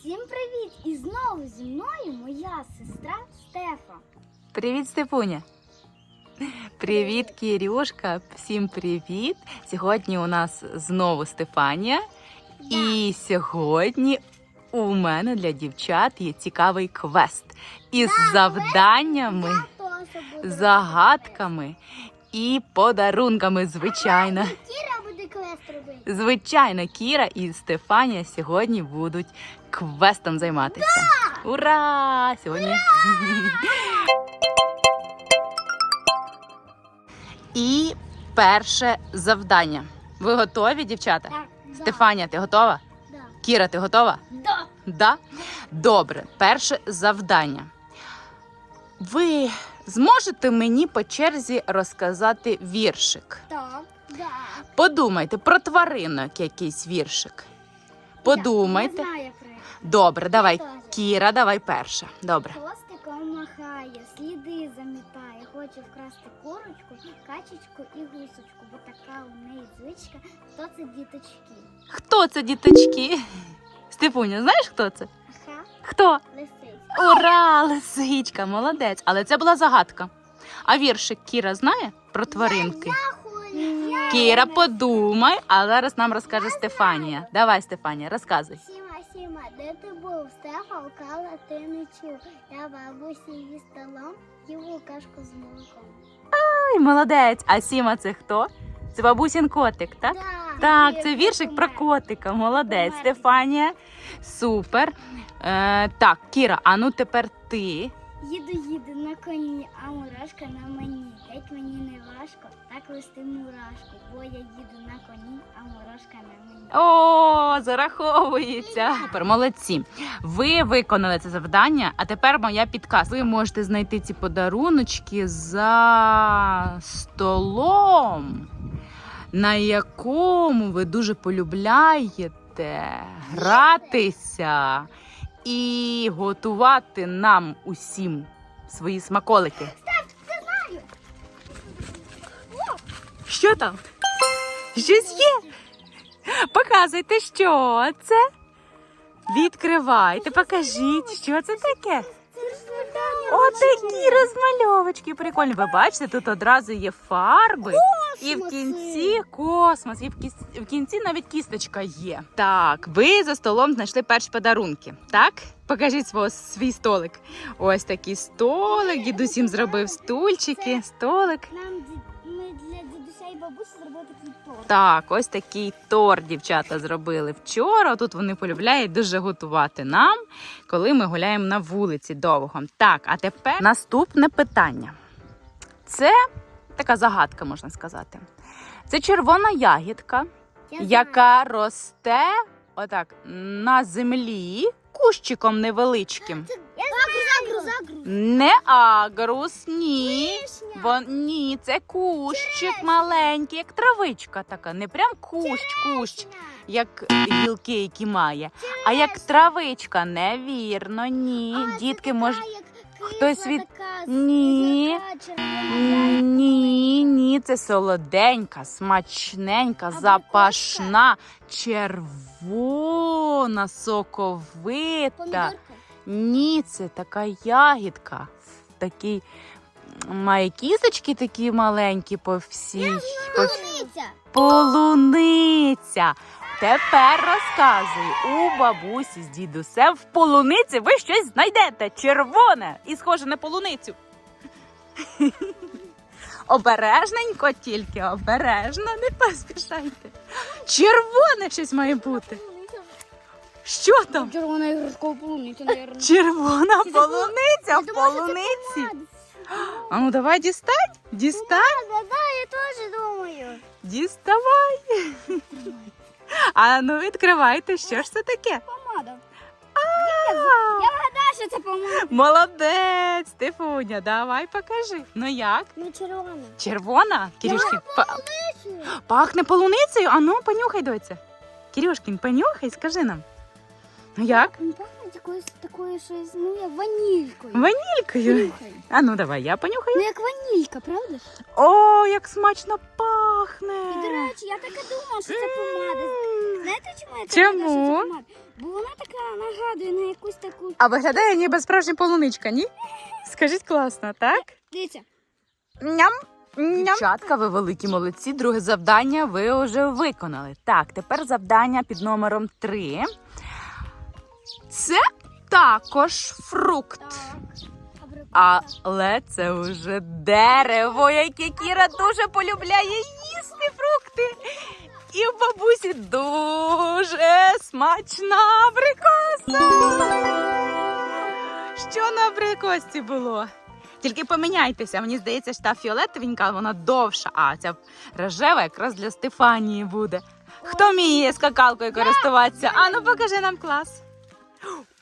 Всім привіт! І знову зі мною моя сестра Стефа. Привіт, Степуня. Привіт, Кірюшка. Всім привіт. Сьогодні у нас знову Стефанія. І сьогодні у мене для дівчат є цікавий квест із завданнями, загадками і подарунками. Звичайно. Кіра буде квест робити. Звичайно, Кіра і Стефанія сьогодні будуть квестом займатися. Ура! Сьогодні. І перше завдання. Ви готові, дівчата? Так, Стефанія, ти готова? Да. Кіра, ти готова? Да. Да? Добре, перше завдання. Ви зможете мені по черзі розказати віршик? Так. Да. Подумайте про тваринок якийсь віршик. Подумайте. Я знаю це. Добре, давай. Кіра, давай перша. Добре. Хвостиком махає, сліди замітає, хоче вкрасти курочку, качечку і гусочку, бо така у неї звичка, хто це діточки. Хто це діточки? Степуня, знаєш, хто це? Ага, Хто? лисиця. Ура, лисичка, молодець. Але це була загадка. А віршик Кіра знає про тваринки? Кіра, подумай, а зараз нам розкаже Стефанія. Давай, Стефанія, розказуй. Сіма, де ти був? Стефа вкала, ти не чув. Я бабусі її столом, їв кашку з молоком. Ай, молодець. А Сіма це хто? Це бабусін котик, так? Да, Так, це віршик про котика. Молодець. Стефанія. Супер. Е, так, Кіра, а ну тепер ти. Їду, їду на коні, а мурашка на мені. Геть мені не важко, так вести мурашку, бо я їду на коні, а мурашка на мені. О, зараховується. Супер, молодці. Ви виконали це завдання, а тепер моя підказка. Ви можете знайти ці подаруночки за столом, на якому ви дуже полюбляєте гратися і готувати нам усім свої смаколики. Що там? Щось є? Показуйте, що це. Відкривайте, покажіть, що це таке. Отакі розмальовочки прикольні. Ви бачите, тут одразу є фарби. І в кінці космос, і в кіс- в кінці навіть кісточка є. Так, ви за столом знайшли перші подарунки. Так? Покажіть свого свій столик. Ось такий столик. Дідусь їм зробив стульчики, столик. Бабусі зробили такий торт. Так, ось такий торт дівчата зробили вчора. Тут вони полюбляють дуже готувати нам, коли ми гуляємо на вулиці довго. Так, а тепер наступне питання. Це така загадка, можна сказати. Це червона ягідка, Я знаю. яка росте отак на землі кущиком невеличким. Загру, Не агрус, ні. Вишня. Бо ні, це кущик маленький, як травичка така, не прям кущ, кущ, як гілки, які має, а як травичка. Невірно, ні. А, Дітки така, мож... як хтось від- така, Ні. Ні, ні, це солоденька, смачненька, А запашна, червона, соковита. Помідорка. Ні, це така ягідка. Такий має кісточки такі маленькі по всій. По... Полуниця. Полуниця. Тепер розказуй у бабусі з дідусем в полуниці ви щось знайдете червоне і схоже на полуницю. Обережненько тільки, обережно, не поспішайте. Червоне щось має бути. Що там? Червона іграшкова полуниця, мабуть. Червона полуниця в полуниці. А ну давай дістань. Дістань, Да, да, я теж думаю. діставай. А ну відкривайте, що ж це таке? Помада. Я вгадаю, що це помада. Молодець, Стефуня, давай покажи. Ну як? Ну, червона. Червона? Кирюшкін, па- пахне полуницею? А ну, понюхай, доця. Кирюшкін, понюхай, скажи нам. Ну як? Якоюсь такою щось, ну, як ванількою. Ванількою. Нюхай. А ну давай, я понюхаю. Ну, як ванілька, правда? ж? О, як смачно пахне. І, до речі, я так і думала, що це помада. М, Знаєте, чому я так Чому? кажу, що томат? Бо вона така нагадує на якусь таку. А виглядає ніби справжня полуничка, ні? Скажіть класно, так? Дивіться, Ням. Дівчатка, ви великі молодці. Друге завдання ви вже виконали. Так, тепер завдання під номером 3. Це також фрукт. Але це вже дерево, яке Кіра дуже полюбляє їсти фрукти. І в бабусі дуже смачна абрикоса. Що на абрикосці було? Тільки поміняйтеся. Мені здається, що та фіолетовенька, вона довша, а ця рожева якраз для Стефанії буде. Хто вміє скакалкою користуватися? А ну покажи нам клас.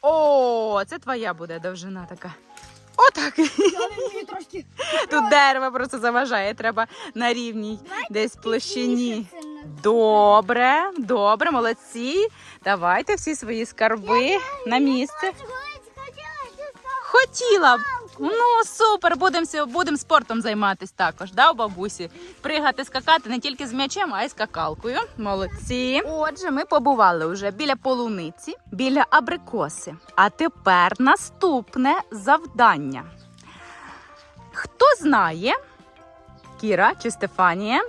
О, це твоя буде довжина така. Отак. Трошки. Тут дерево просто заважає, треба на рівній десь площині. Добре, добре, молодці. Давайте всі свої скарби на місце. Хотіла б. Ну супер, будемо будем спортом займатися також, да, у бабусі. Пригати, скакати не тільки з м'ячем, а й скакалкою. Молодці. Отже, ми побували вже біля полуниці, біля абрикоси. А тепер наступне завдання. Хто знає, Кіра чи Стефанія,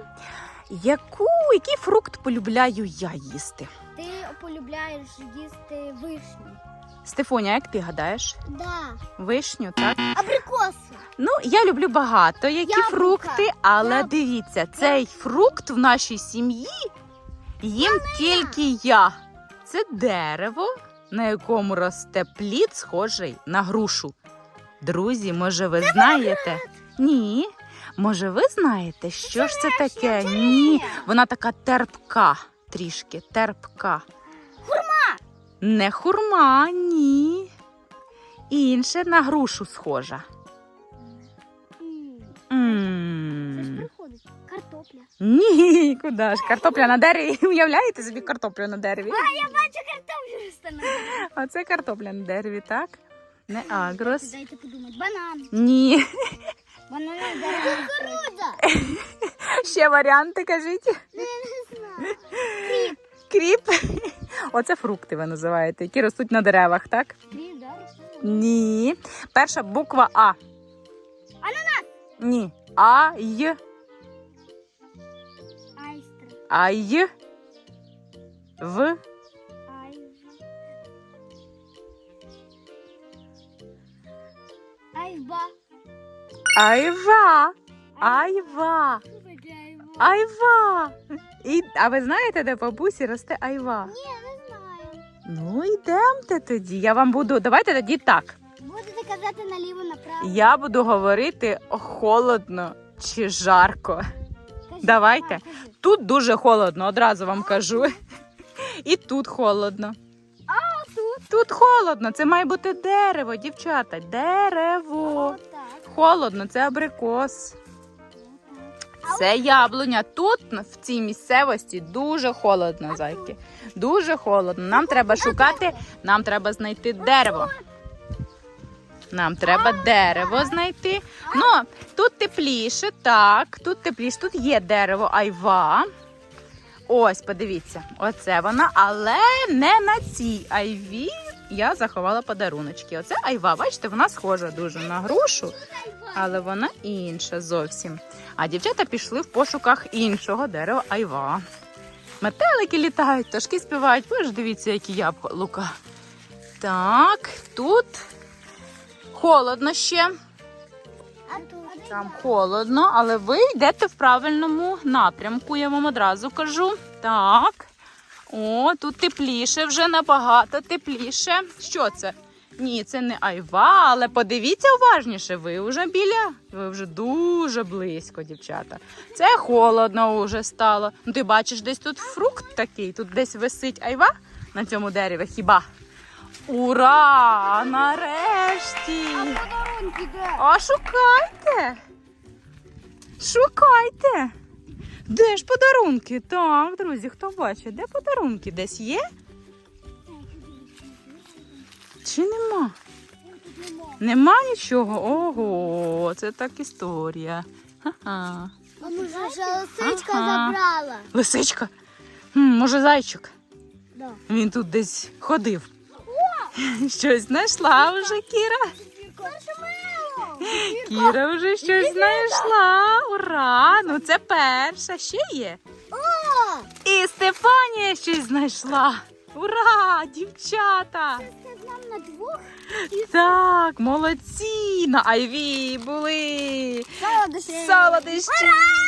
яку, який фрукт полюбляю я їсти? Ти полюбляєш їсти вишню. Стефоня, як ти гадаєш? Да. Вишню, так? Абрикоси. Ну, я люблю багато які Яблука. фрукти, але Яб- дивіться, цей фрукт в нашій сім'ї їм тільки я. Це дерево, на якому росте плід, схожий на грушу. Друзі, може, ви знаєте? Ні. Може, ви знаєте, що ж це таке? Ні. Вона така терпка, трішки терпка. Не хурма, ні. Інше на грушу схожа. Це ж приходить. Картопля. Ні, куди ж? Картопля на дереві. Уявляєте собі картоплю на дереві? А, я бачу картоплю росте. Оце картопля на дереві, так? Не агрос. Дайте подумати. Банан. Ні. Банан на дереві. Кукурудза. Ще варіанти кажіть. Не знаю. Кріп. Оце фрукти ви називаєте, які ростуть на деревах, так? Ні. Перша буква А. Ананас. Ні. А й. Айстра. А й. В. Айва. Айва. Айва. Айва. І, а ви знаєте, де бабусі росте айва? Ні. Ну, йдемте тоді. Я вам буду. Давайте тоді так. Будете казати наліво направо. Я буду говорити холодно чи жарко. Кажіть, давайте. а, кажіть. Тут дуже холодно, одразу вам кажу. І тут холодно. А тут? Тут холодно. Це має бути дерево, дівчата. Дерево. Отак. Холодно, це абрикос. Це яблуня. Тут в цій місцевості дуже холодно, зайки. Дуже холодно. Нам треба шукати, нам треба знайти дерево. Нам треба дерево знайти. Ну, тут тепліше, так, тут тепліше, тут є дерево айва. Ось, подивіться, оце вона, але не на цій айві. Я заховала подаруночки. Оце айва, бачите, вона схожа дуже на грушу, але вона інша зовсім. А дівчата пішли в пошуках іншого дерева айва. Метелики літають, пташки співають. Ви ж дивіться, які яблука. Так, тут холодно ще. Там холодно, але ви йдете в правильному напрямку, я вам одразу кажу. Так. О, тут тепліше, вже набагато тепліше. Що це? Ні, це не айва, але подивіться уважніше, ви вже біля, ви вже дуже близько, дівчата. Це холодно вже стало. Ну, ти бачиш, десь тут фрукт такий, тут десь висить айва на цьому дереві, хіба? Ура! Нарешті! А шукайте. Шукайте. Де ж подарунки? Так, друзі, хто бачить, де подарунки? Десь є? Чи нема? Нема. Нічого? Ого, це так історія. Ха-ха. А може вже лисичка Ага. забрала? Лисичка? Може, зайчик? Да. Він тут десь ходив. Щось знайшла вже Кіра. Кіра вже щось знайшла. Ура! Ну це перша. Ще є. І Стефанія щось знайшла. Ура! Дівчата! Так, молодці! На Айві були солодощі. солодощі.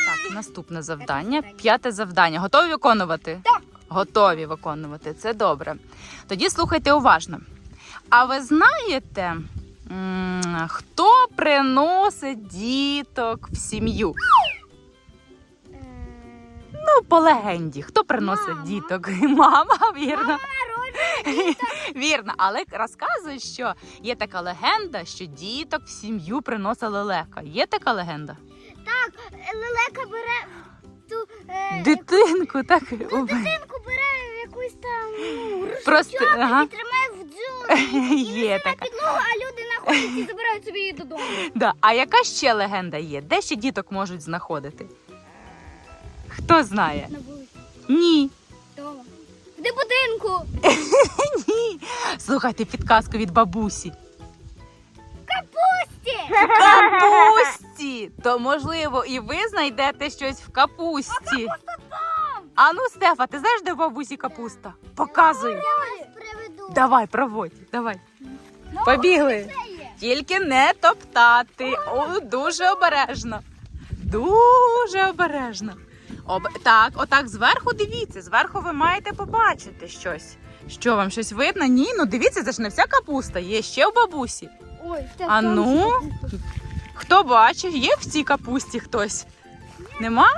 Так, наступне завдання. П'яте завдання. Готові виконувати? Так. Готові виконувати. Це добре. Тоді слухайте уважно. А ви знаєте, хто приносить діток в сім'ю? Е, Ну, по легенді, хто приносить Мама. діток? Мама, вірно. Вірно, але розказують, що є така легенда, що діток в сім'ю приносила лелека. Є така легенда? Так, лелека бере ту е, Дитинку, так яку- дитинку бере в якусь там ну, Просто, рушничок ага. і тримає в дзьобі. є На така. підлогу, а люди знаходять і забирають собі її додому. Да. А яка ще легенда є? Де ще діток можуть знаходити? Хто знає? На вулиці. Ні. В будинку. Ні. Слухайте підказку від бабусі. Капусті. Капусті! То можливо, і ви знайдете щось в капусті. А ну, Стефа, ти знаєш, де в бабусі капуста? Показуй. Я вас приведу. Давай, проводь, давай. Ну, Побігли. це є. Тільки не топтати. О, дуже обережно. Дуже обережно. Об... Так, отак зверху дивіться. Зверху ви маєте побачити щось. Що вам щось видно? Ні, ну дивіться, це ж не вся капуста, є ще в бабусі. Ой, це А ну? Хто бачив, є в цій капусті хтось? Нема?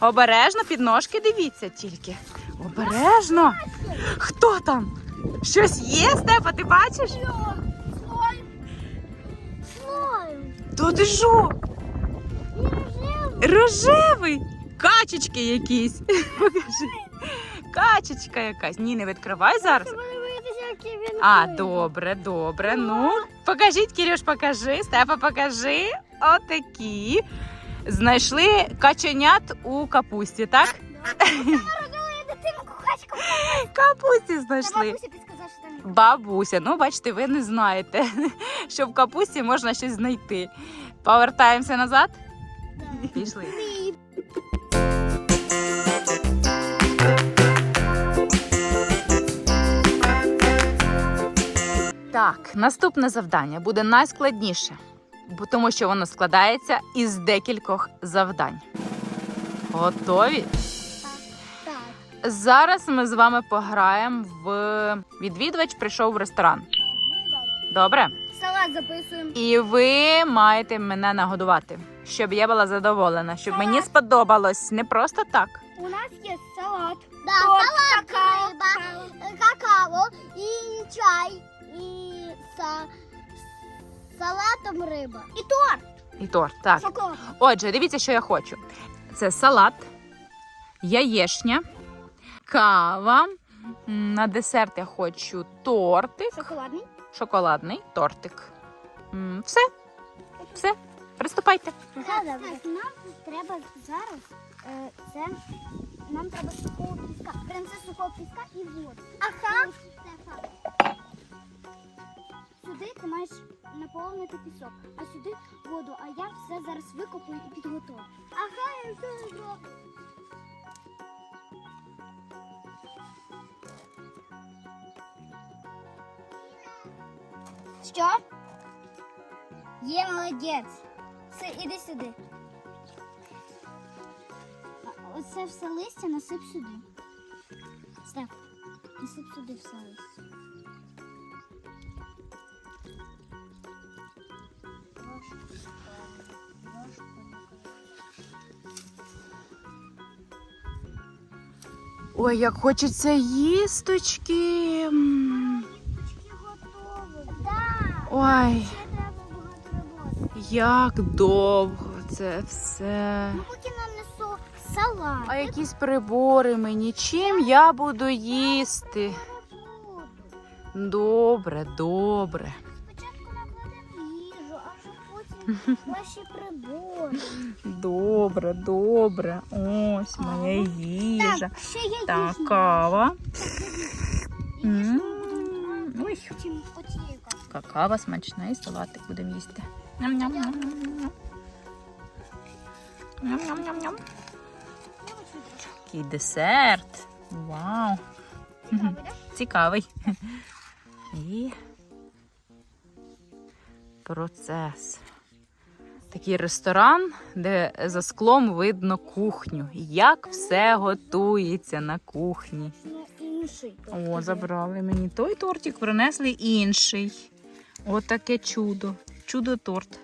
Обережно під ножки дивіться тільки. Обережно. Хто там? Щось є, Стефа, ти бачиш? Слой. То ти? І рожевий. Качечки якісь. Покажи. Качечка якась. Ні, не відкривай зараз. А, добре, добре. Ну, покажіть, Кирюш, покажи. Стефа, покажи. Отакі. Знайшли каченят у капусті, так? Капусті знайшли. Бабуся, ну бачите, ви не знаєте, що в капусті можна щось знайти. Повертаємося назад. Пішли. Так, наступне завдання буде найскладніше, бо тому що воно складається із декількох завдань. Готові? Так. Зараз ми з вами пограємо в відвідувач прийшов в ресторан. Добре? Салат записуємо. І ви маєте мене нагодувати, щоб я була задоволена, щоб мені сподобалось не просто так. У нас є салат. Да, Торт, салат, какао, риба, какао і чай, і са, салатом риба. І торт. І торт. Так. Шоколад. Отже, дивіться, що я хочу: це салат, яєшня, кава. На десерт я хочу тортик, Шоколадний. шоколадний тортик. Все. Все. Приступайте. Так, так, нам треба зараз е, це. Нам треба сухого піска. Принеси сухого піска і воду. Ага. Сюди ти маєш наповнити пісок, а сюди воду. А я все зараз викопаю і підготую. Ага, я все зроблю. Що? Є молодець. Все, іди сюди. Оце все листя насип сюди. Степ, насип сюди все листя. Ой, як хочеться їсточки. Ой, як довго це все. Ну, поки нанесу салат. А якісь прибори мені. Чим я буду їсти? Добре, добре. Спочатку накладемо їжу, а вже потім ваші прибори. Добре, добре. Ось моя їжа. Так, Так, їжа. кава. М, Ой, какава смачна і салатик будемо їсти. Ням-ням-ням-ням-ням. Ням-ням-ням-ням. Такий десерт. Вау. Мгм. Цікавий. І процес. Такий ресторан, де за склом видно кухню. Як все готується на кухні. О, забрали мені той тортик, принесли інший. От таке чудо. Чудо торт.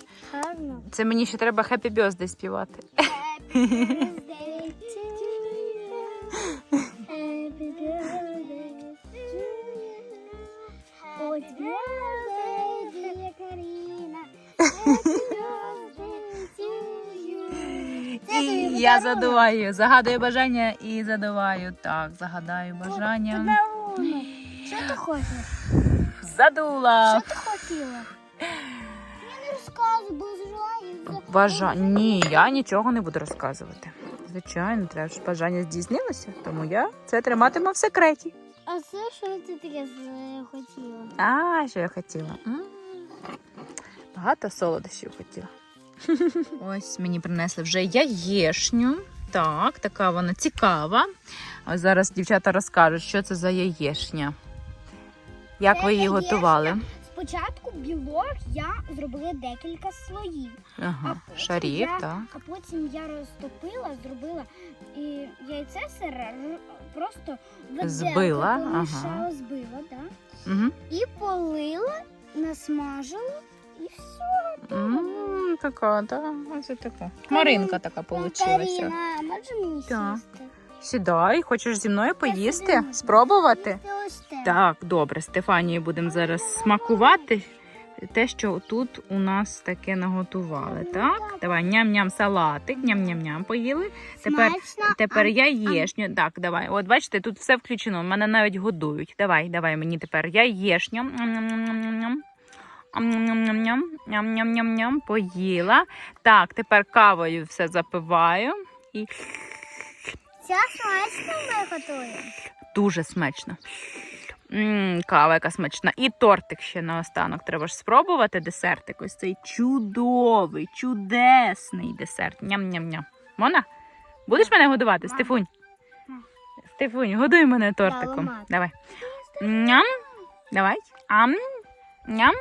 Це мені ще треба Happy Birthday співати. Happy birthday я задуваю, загадую бажання і задуваю. Так, загадаю бажання. Подарунок. Що ти хочеш? Задула. Що ти хотіла? Я не розказую, бо. Бажання. Ні, я нічого не буду розказувати. Звичайно, треба щоб бажання здійснилося, тому я це триматиму в секреті. А це що ти таке хотіла? А, що я хотіла? М. Багато солодощів хотіла. Ось мені принесли вже яєшню. Так, така вона цікава. Ось зараз дівчата розкажуть, що це за яєшня. Як Це ви її яєшня. готували? Спочатку білок я зробила декілька слоїв, Ага, потім шарів, я- так. а потім я розтопила, зробила і яйце сире просто виделкою Збила, ага. збила, да? Угу. і полила, насмажила і все. Така, так, ось така. Хмаринка така получилася. Каріна, може мені Так. сісти? Сідай, хочеш зі мною поїсти? Спробувати? Ось те. Так, добре, Стефанії будемо зараз смакувати. Те, що тут у нас таке наготували, так? Давай, ням-ням салатик, ням-ням-ням поїли. Тепер, Смачно. тепер яєшню. Так, давай. От бачите, тут все включено. Мене навіть годують. Давай, давай мені тепер яєшню. Ням-ням-ням-ням. Поїла. Так, тепер кавою все запиваю. І Ця смачно ми готуємо. дуже смачно. М, кава яка смачна. І тортик ще наостанок. Треба ж спробувати десертик. Ось цей чудовий, чудесний десерт. Ням-ням-ням. Мона? Будеш мене годувати, Стефунь? Стефунь, годуй мене тортиком. Давай. Ням. Давай. Ам. Ням.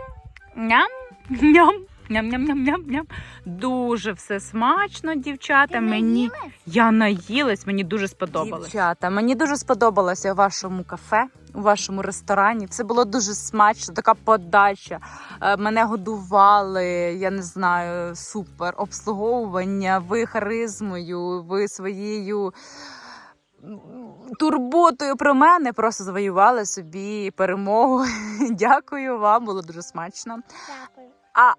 Ням. Ням. Ням-ням-ням-ням-ням. Дуже все смачно, дівчата. Мені я наїлась, мені дуже сподобалось. Дівчата, мені дуже сподобалося у вашому кафе, у вашому ресторані. Це було дуже смачно, така подача. Е, Мене годували, я не знаю, супер обслуговування. Ви харизмою, ви своєю. Турботою про мене просто завоювали собі перемогу. Дякую вам, було дуже смачно. Дякую. А,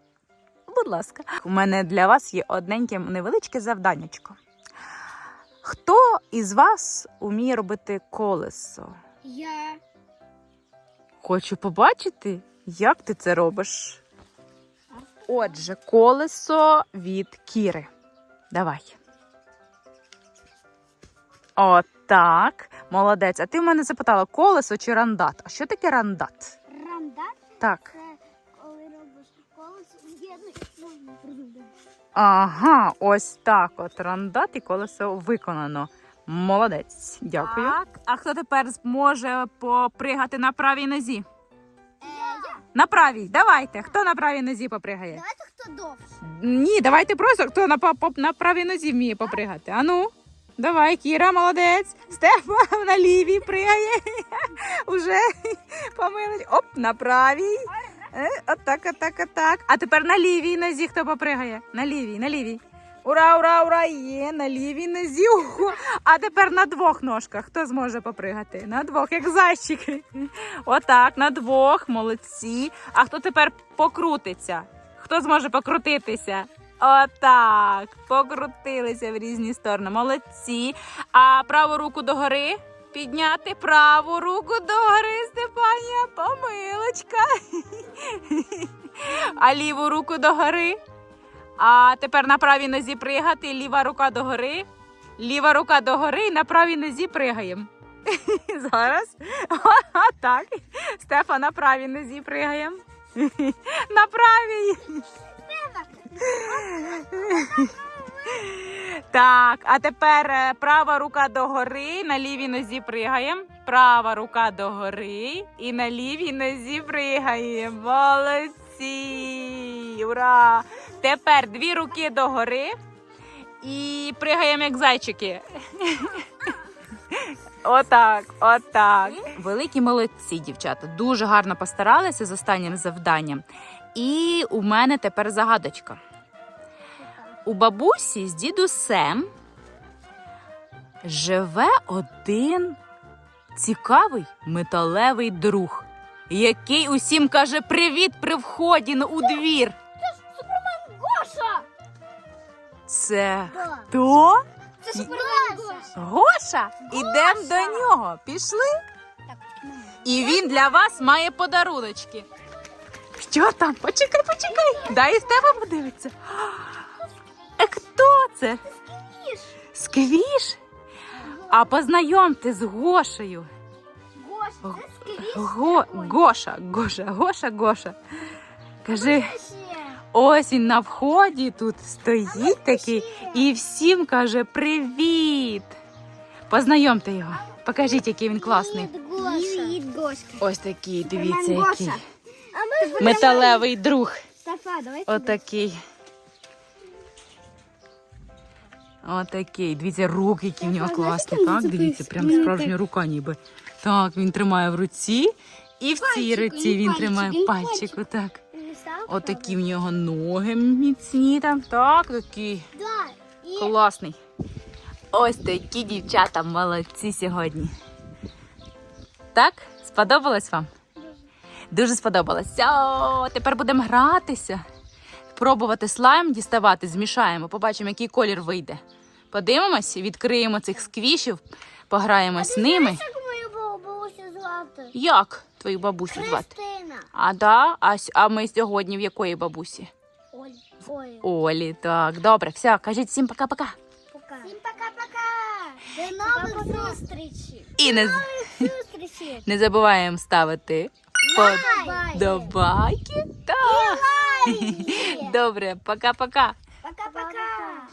будь ласка, у мене для вас є одненьке невеличке завданнячко. Хто із вас уміє робити колесо? Я Хочу побачити, як ти це робиш. Отже, колесо від Кіри. Давай. Отак. Молодець. А ти в мене запитала колесо чи рандат? А що таке рандат? рандат. Так. Це коли робиш колесо, з'єднуєш можна придумати. Ага, ось так. От рандат і колесо виконано. Молодець, дякую. Так, а хто тепер зможе попригати на правій нозі? Е. На правій, давайте. Хто на правій нозі попригає? Давайте хто довше. Ні, давайте просто хто на, по- на правій нозі вміє попригати. Ану, давай, Кіра, молодець. Стефа на лівій пригає. Уже помилить. Оп, на правій. Е, Отак, отак, отак. А тепер на лівій нозі хто попригає? На лівій, на лівій. Ура, ура, ура! Є на лівій нозі. А тепер на двох ножках. Хто зможе попригати? На двох, як зайчики. Отак, на двох, молодці. А хто тепер покрутиться? Хто зможе покрутитися? Отак. Покрутилися в різні сторони. Молодці. А праву руку догори. Підняти праву руку догори, Степанія, помилочка. А ліву руку догори. А тепер на правій нозі пригати, ліва рука догори. Ліва рука догори і на правій нозі пригаємо. Зараз. Так. Стефа на правій нозі пригаємо. На правій. Так, а тепер е, права рука догори, на лівій нозі пригаємо. Права рука догори і на лівій нозі пригаємо. Молодці! Ура! Тепер дві руки догори і пригаємо як зайчики. Отак, отак. Великі молодці, дівчата. Дуже гарно постаралися з останнім завданням. І у мене тепер загадочка. У бабусі з дідусем живе один цікавий металевий друг, який усім каже привіт при вході у двір. Гоша! Це Да. хто? Це І- Супермен Гоша. Гоша. Ідемо до нього. Пішли. І він для вас має подаруночки. Що там? Почекай, почекай. Дай з тебе подивиться. А хто це? Сквіш? А познайомте з Гошею. Гоша, це скрізь. Го... Гоша, Гоша, Гоша, Гоша. Кажи, ось він на вході тут стоїть такий і всім каже привіт. Познайомте його. Покажіть, який він класний. Гоша. Гошка. Ось такий, дивіться, який. Металевий друг. Отакий. Отакий. Дивіться, руки, які в нього класні. Так, дивіться, прям справжня рука ніби. Так, він тримає в руці. І в цій руці він тримає пальчик. пальчик. Отак. Отакі в нього ноги міцні там. Так, такий класний. Ось такі дівчата молодці сьогодні. Так? Сподобалось вам? Дуже сподобалось. О, тепер будемо гратися. Пробувати слайм діставати, змішаємо, побачимо, який колір вийде. Подивимось, відкриємо цих сквішів, пограємось з ними. як твою бабусю звати? Христина. А да? А, с- а ми сьогодні в якої бабусі? Оль. Ой. Олі, так, добре, все, кажіть всім пока-пока. Пока. Всім пока-пока. До нових зустрічей. І не, з- Зустрічі. не забуваємо ставити подобайки. Так. Добре, пока-пока. Пока-пока.